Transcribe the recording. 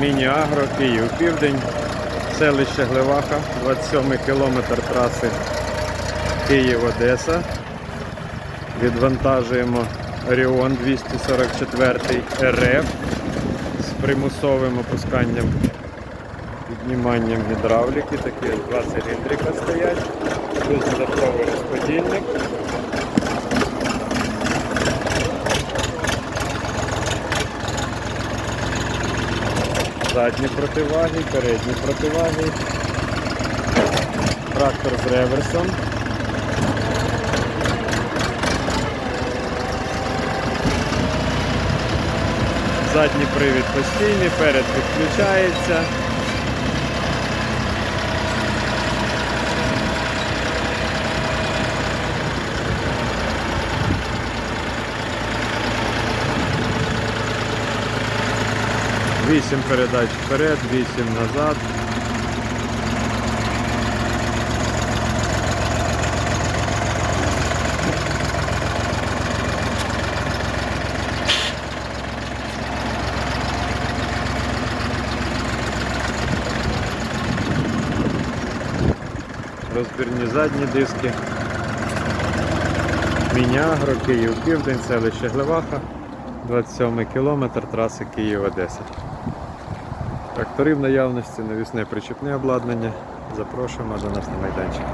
Міні-Агро, Київ Південь, селище Глеваха, 27 кілометр траси Київ-Одеса. Відвантажуємо Оріон 244 РФ з примусовим опусканням, підніманням гідравліки. Такі два циліндрика стоять, задні противаги, передні противаги, трактор з реверсом. Задній привід постійний, перед відключається. 8 передач вперед, 8 назад. Розбірні задні диски, Мінягро, Київ, Південь, селище Глеваха, 27 кілометр траси Києва 10. Трактори в наявності, навісне причепне обладнання. Запрошуємо до нас на майданчик.